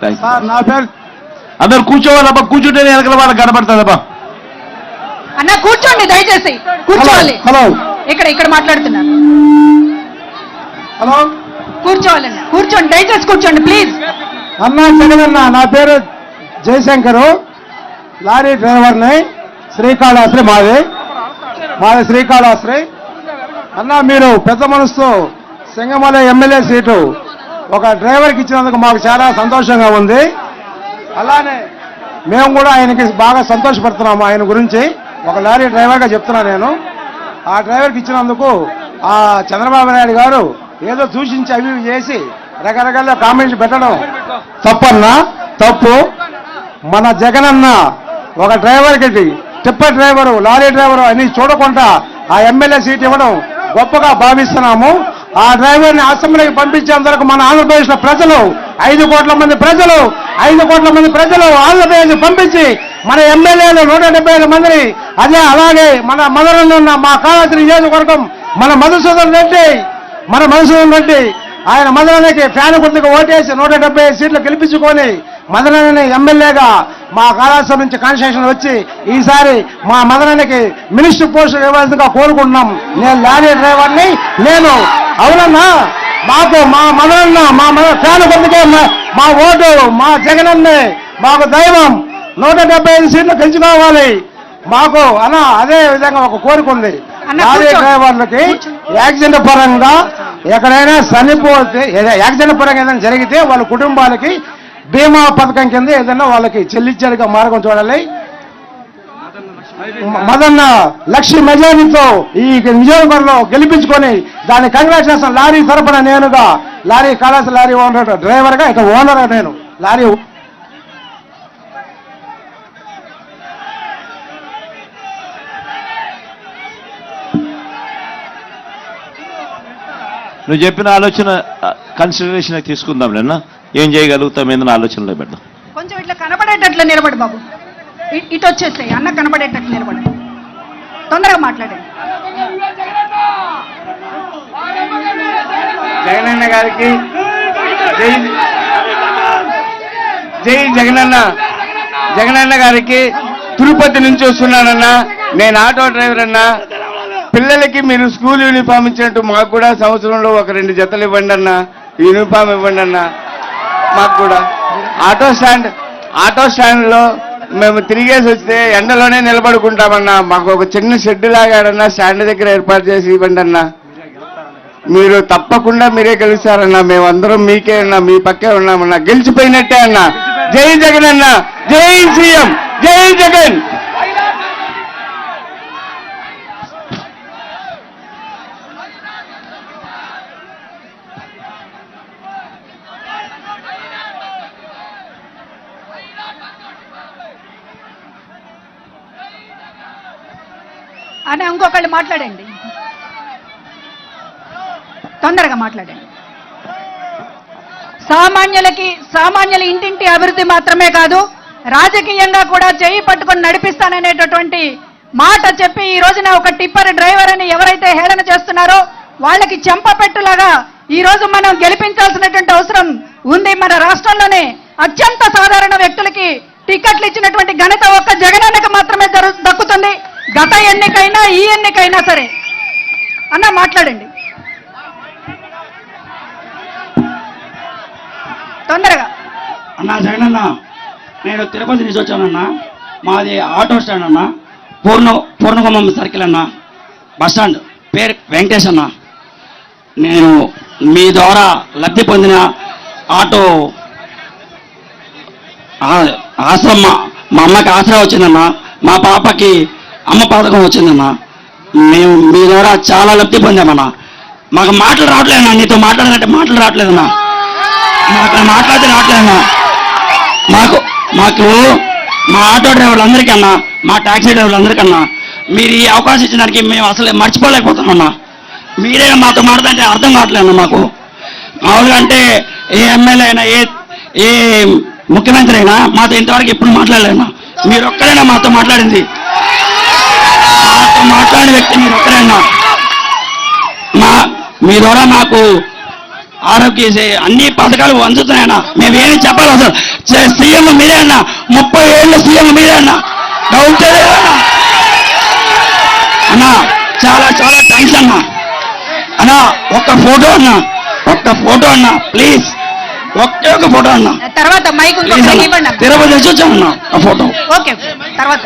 Thank sir నా పేరు అందరు కూర్చోవాలబ్బా కూర్చుంటేనే వెనకల వాళ్ళకి కనబడుతుందబ్బా అన్న కూర్చోండి దయచేసి. కూర్చోవాలి. హలో ఇక్కడ ఇక్కడ మాట్లాడుతున్నారు హలో కూర్చోవాలన్న కూర్చోండి దయచేసి కూర్చోండి ప్లీజ్ అన్నా జగనన్న నా పేరు జయశంకరు. లారీ డ్రైవర్ని శ్రీకాళహస్తి మాది. మాది శ్రీకాళహస్తి. అన్న మీరు పెద్ద మనసుతో సింగమల ఎమ్మెల్యే సీటు ఒక డ్రైవర్కి ఇచ్చినందుకు మాకు చాలా సంతోషంగా ఉంది. అలానే మేము కూడా ఆయనకి బాగా సంతోషపడుతున్నాము ఆయన గురించి. ఒక లారీ డ్రైవర్గా చెప్తున్నా నేను. ఆ డ్రైవర్కి ఇచ్చినందుకు ఆ చంద్రబాబు నాయుడు గారు ఏదో సూచించి అవి ఇవి చేసి రకరకాల కామెంట్స్ పెట్టడం తప్పన్నా తప్పు. మన జగనన్న ఒక డ్రైవర్కి టిప్పర్ డ్రైవరు లారీ డ్రైవరు అని చూడకుండా ఆ ఎమ్మెల్యే సీట్ ఇవ్వడం గొప్పగా భావిస్తున్నాము. ఆ డ్రైవర్ని అసెంబ్లీకి పంపించేంతవరకు మన ఆంధ్రప్రదేశ్ ప్రజలు ఐదు కోట్ల మంది ప్రజలు ఐదు కోట్ల మంది ప్రజలు ఆంధ్రప్రదేశ్ పంపించి మన ఎమ్మెల్యేలు నూట డెబ్బై ఐదు మందిని అదే అలాగే మన మదనంలో ఉన్న మా కాళాద్రి నియోజకవర్గం మన మధుసూదన్ రెడ్డి మన మధుసూదన్ రెడ్డి ఆయన మదనానికి ఫ్యాన్ గుర్తుకు ఓటేసి నూట డెబ్బై సీట్లు గెలిపించుకొని మదనాన్ని ఎమ్మెల్యేగా మా కళాశాల నుంచి కాన్స్టిట్యూషన్ వచ్చి ఈసారి మా మదనానికి మినిస్టర్ పోస్ట్ ఇవ్వాల్సిందిగా కోరుకుంటున్నాం. నేను లారీ డ్రైవర్ని నేను అవునన్నా మాకు మా మదనన్న మా మద ఫ్యాన్ గుర్తుకే మా- మా ఓటు మా జగనన్నే మాకు దైవం నూట డెబ్బై ఐదు సీట్లు గెలుచుకోవాలి మాకు అన్న అదే విధంగా ఒక కోరిక ఉంది. లారీ కూర్చో. డ్రైవర్లకి యాక్సిడెంట్ పరంగా ఎక్కడైనా చనిపోతే యాక్సిడెంట్ పరంగా ఏదైనా జరిగితే వాళ్ళ కుటుంబాలకి బీమా పథకం కింద ఏదైనా వాళ్ళకి చెల్లించేదిగా మార్గం చూడాలి. మదన్న లక్ష్య మెజారిటీతో ఈ నియోజకవర్గంలో గెలిపించుకొని దాన్ని కంగ్రాచులేషన్ లారీ తరపున నేనుగా లారీ కళాశాల లారీ ఓనర్ డ్రైవర్గా ఇక ఓనర్ నేను. లారీ నువ్వు చెప్పిన ఆలోచన కన్సిడరేషన్ తీసుకుందాం నిన్న ఏం చేయగలుగుతాం ఏందని ఆలోచనలో పెడదాం. కొంచెం ఇట్లా కనపడేటట్లు నిలబడి బాబు. ఇటు వచ్చేసాయి అన్న కనబడేటట్టు నిలబడి. తొందరగా మాట్లాడండి. జగనన్న గారికి జై జై జగనన్న. జగనన్న గారికి తిరుపతి నుంచి వస్తున్నానన్నా. నేను ఆటో డ్రైవర్ అన్నా. పిల్లలకి మీరు స్కూల్ యూనిఫామ్ ఇచ్చినట్టు మాకు కూడా సంవత్సరంలో ఒక రెండు జతలు ఇవ్వండి అన్నా. యూనిఫామ్ ఇవ్వండి అన్నా. మాకు కూడా. ఆటో స్టాండ్ ఆటో స్టాండ్లో మేము తిరిగేసి వస్తే ఎండలోనే నిలబడుకుంటామన్నా. మాకు ఒక చిన్న షెడ్ లాగాడన్నా స్టాండ్ దగ్గర ఏర్పాటు చేసి ఇవ్వండి అన్నా. మీరు తప్పకుండా మీరే గెలుస్తారన్నా. మేమందరం మీకే అన్నా మీ పక్కే ఉన్నామన్నా. గెలిచిపోయినట్టే అన్నా. జై జగన్ అన్నా. జై సీఎం. జై జగన్. అని ఇంకొకళ్ళు మాట్లాడండి. తొందరగా మాట్లాడండి. సామాన్యులకి సామాన్యుల ఇంటింటి అభివృద్ధి మాత్రమే కాదు రాజకీయంగా కూడా చేయి పట్టుకొని నడిపిస్తాననేటటువంటి మాట చెప్పి ఈ రోజున ఒక టిప్పర్ డ్రైవర్ అని ఎవరైతే హేళన చేస్తున్నారో వాళ్ళకి చెంపపెట్టులాగా ఈ రోజు మనం గెలిపించాల్సినటువంటి అవసరం ఉంది. మన రాష్ట్రంలోనే అత్యంత సాధారణ వ్యక్తులకి టికెట్లు ఇచ్చినటువంటి ఘనత ఒక్క జగనన్నకు మాత్రమే దక్కుతుంది. గత ఎన్నికైనా ఈ ఎన్నికైనా సరే. అన్న మాట్లాడండి. తొందరగా. అన్నా జగనన్న నేను తిరుపతి నుంచి వచ్చానన్నా. మాది ఆటో స్టాండ్ అన్న. పూర్ణ పూర్ణగుమ్మం సర్కిల్ అన్న. బస్ స్టాండ్ పేరు వెంకటేష్ అన్న. నేను మీ ద్వారా లబ్ధి పొందిన ఆటో ఆశ్రమ మా అమ్మకి ఆసరా వచ్చిందన్న. మా పాపకి అమ్మ పథకం వచ్చిందన్న. మేము మీ ద్వారా చాలా లబ్ధి పొందామన్నా. మాకు మాటలు రావట్లేదన్నా నీతో మాట్లాడాలంటే మాటలు రావట్లేదన్నా మాకు మాట్లాడితే రావట్లేదన్నా మాకు మాకు మా ఆటో డ్రైవర్లందరికీ అన్నా మా టాక్సీ డ్రైవర్లందరికన్నా మీరు ఈ అవకాశం ఇచ్చిన దానికి మేము అసలు మర్చిపోలేకపోతున్నామన్నా మీరే మాతో మాట్లాడితే అర్థం కావట్లేదు మాకు. మామూలుగా అంటే ఏ ఎమ్మెల్యే అయినా ఏ ఏ ముఖ్యమంత్రి అయినా మాతో ఇంతవరకు ఎప్పుడు మాట్లాడలేనా మీరు ఒక్కరైనా మాతో మాట్లాడింది. మాతో మాట్లాడిన వ్యక్తి మీరు ఒక్కరైనా మా మీ ద్వారా మాకు ఆరోగ్య అన్ని పథకాలు అందుతున్నాయన్నా. మేము ఏమి చెప్పాలి అసలు? సీఎం మీరే అన్న. ముప్పై ఏళ్ళ సీఎం మీరే అన్న. డౌట్ అన్నా? చాలా చాలా థ్యాంక్స్ అన్న. అన్నా ఒక్క ఫోటో అన్న. ఒక్క ఫోటో అన్న ప్లీజ్. ఒకే ఒక ఫోటో అన్న. తర్వాత. తిరుపతి నుంచి వచ్చామన్న ఆ ఫోటో. ఓకే తర్వాత.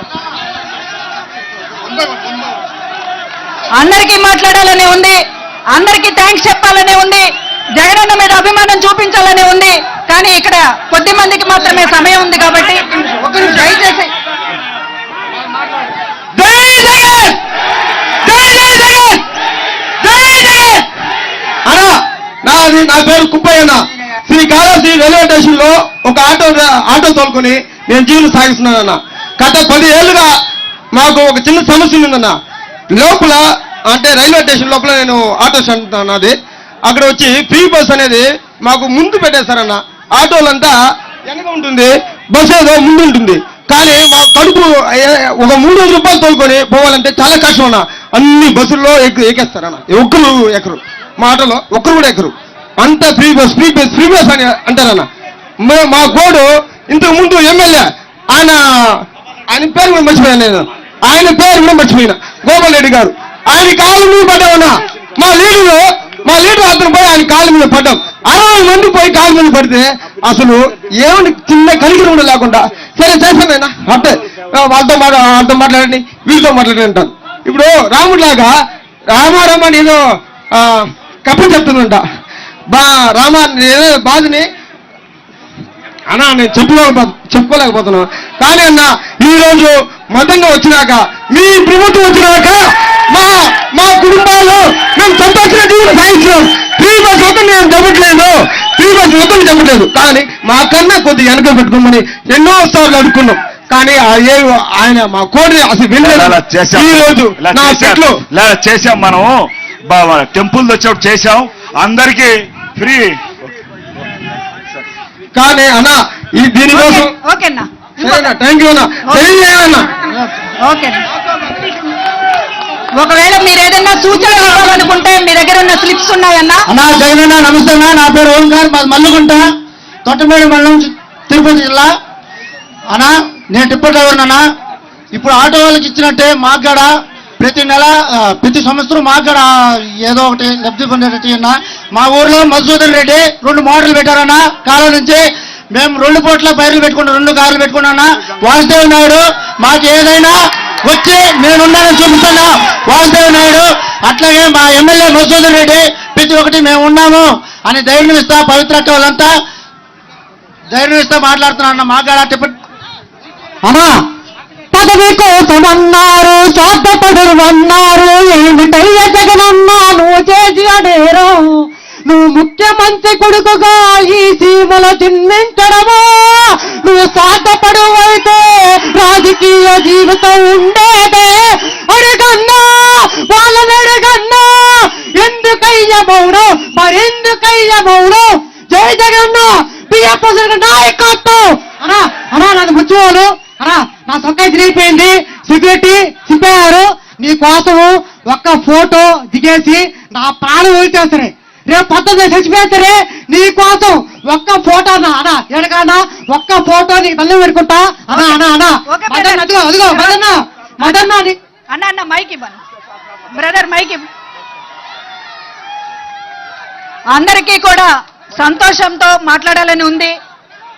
అందరికీ మాట్లాడాలని ఉంది. అందరికీ థ్యాంక్స్ చెప్పాలని ఉంది. జగనన్న మీద అభిమానం చూపించాలని ఉంది. కానీ ఇక్కడ కొద్ది మందికి మాత్రమే సమయం ఉంది కాబట్టి దయచేసి నాది నా పేరు కుప్పయ్యన్న. శ్రీకాళహస్తి రైల్వే స్టేషన్లో ఒక ఆటో ఆటో తోలుకొని నేను జీవనం సాగిస్తున్నానన్న. గత పది ఏళ్ళుగా మాకు ఒక చిన్న సమస్య ఉందన్న లోపల అంటే రైల్వే స్టేషన్ లోపల నేను ఆటో స్టాండ్ అన్నది అక్కడ వచ్చి ఫ్రీ బస్ అనేది మాకు ముందు పెట్టేస్తారన్న ఆటోలంతా వెనక ఉంటుంది బస్ ఏదో ముందు ఉంటుంది. కానీ మా కడుపు ఒక మూడు వందల రూపాయలు తోలుకొని పోవాలంటే చాలా కష్టం అన్న. అన్ని బస్సుల్లో ఎక్కి ఎక్కేస్తారన్న. ఒక్కరు ఎక్కరు. మా ఆటోలో ఒక్కరు కూడా ఎక్కరు. అంత free bus free bus free bus అని అంటారన్న. మా గోడు ఇంతకు ముందు ఎమ్మెల్యే ఆయన ఆయన పేరు కూడా మర్చిపోయాను నేను. ఆయన పేరు కూడా మర్చిపోయినా. గోపాల్ రెడ్డి గారు. ఆయన కాళ్ళ మీద పడ్డామన్నా మా లీడర్ మా లీడర్ అతను పోయి ఆయన కాళ్ళ మీద పడ్డాం. అరవై మంది పోయి కాళ్ళ మీద పడితే అసలు ఏమని చిన్న కలిగి కూడా లేకుండా సరే చేస్తానైనా అంటే వాళ్ళతో మాట వాళ్ళతో మాట్లాడండి వీళ్ళతో మాట్లాడండి అంటాను ఇప్పుడు రాముడిలాగా రామారామ నేను కప్పని చెప్తుందంట. బా రామ ఏదో బాధని అన్నా నేను చెప్పుకోలేకపో చెప్పుకోలేకపోతున్నాను కానీ అన్న ఈ రోజు మతంగా వచ్చినాక మీ ప్రభుత్వం వచ్చినాక మా మా కుటుంబాలు మేము సంతోషంగా జీవనం సాగించినాం ఫ్రీ బస్ మొత్తం నేను చెప్పట్లేదు. ఫ్రీ బస్ మొత్తం చెప్పట్లేదు. కానీ మా కన్నా కొద్దిగా వెనక పెట్టుకోమని ఎన్నో సార్లు అడుక్కున్నాం. కానీ ఆ ఏ ఆయన మా కోడి అసలు చేశాం. ఈ రోజు నా చేశాం. చెట్లు. చేశాం మనం టెంపుల్ వచ్చేప్పుడు చేశాం. అందరికి ఫ్రీ. కానీ అన్న ఈ దీనికోసం ఓకే అన్నా. సరేనా థ్యాంక్ యూ ఓకే. ఒకవేళ మీరు ఏదైనా సూచన ఇవ్వాలనుకుంటే మీ దగ్గర ఉన్న స్లిప్స్ ఉన్నాయన్నా? అన్నా జగనన్న నమస్తే అన్న. నా పేరు ఓంకార్ మాది మల్లుగుంట తొట్టమేడు మండలం తిరుపతి జిల్లా. అన్నా నేను టిప్పర్ డ్రైవర్ అన్న. ఇప్పుడు ఆటో వాళ్ళకి ఇచ్చినట్టే మాకు కూడా ప్రతి నెల ప్రతి సంవత్సరం మాకు కూడా ఏదో ఒకటి లబ్ధి పొందేటట్టు అన్న. మా ఊర్లో మధుసూదన్ రెడ్డి రెండు మోటార్లు పెట్టారన్న కాలం నుంచి మేము రెండు పూట్ల బయర్లు పెట్టుకున్నాం రెండు కార్లు పెట్టుకున్నా వాసుదేవ్ నాయుడు మాకు ఏదైనా వచ్చి నేనున్నానని చూపిస్తున్నా వాసుదేవ్ నాయుడు అట్లాగే మా ఎమ్మెల్యే మధుసూదన్ రెడ్డి ప్రతి ఒక్కటి మేము ఉన్నాము అని ధైర్యం ఇస్తా పవిత్ర వాళ్ళంతా ధైర్యం ఇస్తా మాట్లాడుతున్నా మా కాడ అమ్మా పదవి కోసం అన్నారు స్వార్థపడులు అన్నారు ఏమిటయ్య జగనన్నా? నువ్వు చేసి అడేరు నువ్వు ముఖ్యమంత్రి కొడుకుగా ఈ సీమల జన్మించడమా నువ్వు సాధపడు అయితే రాజకీయ జీవితం ఉండేదే. అడగన్నా వాళ్ళని అడగన్నా ఎందుకయ్య మౌడు మరెందుకయ్య మౌనం జై జగన్న పిఎఫ్ నాయకత్వం. అనా అనా నాది ముచ్చువాలు అనా నా సొక్క తిరిగిపోయింది సెక్యూరిటీ చింపేయారు. నీ కోసము ఒక్క ఫోటో దిగేసి నా ప్రాణం వదిలిచేస్తారే రేపు పొద్దున్న చచ్చిపోతారే నీ కోసం ఒక్క ఫోటో అన్నా అనా ఎడకన్నా ఒక్క ఫోటో నీకు తల్లి పెట్టుకుంటా. అనా అనా అనా ఓకే, మదన్న అదిగో అదిగో మదన్న మదన్న నీ- అన్న అన్న మైక్ ఇవ్వను. బ్రదర్ మైక్ అందరికీ కూడా సంతోషంతో మాట్లాడాలని ఉంది.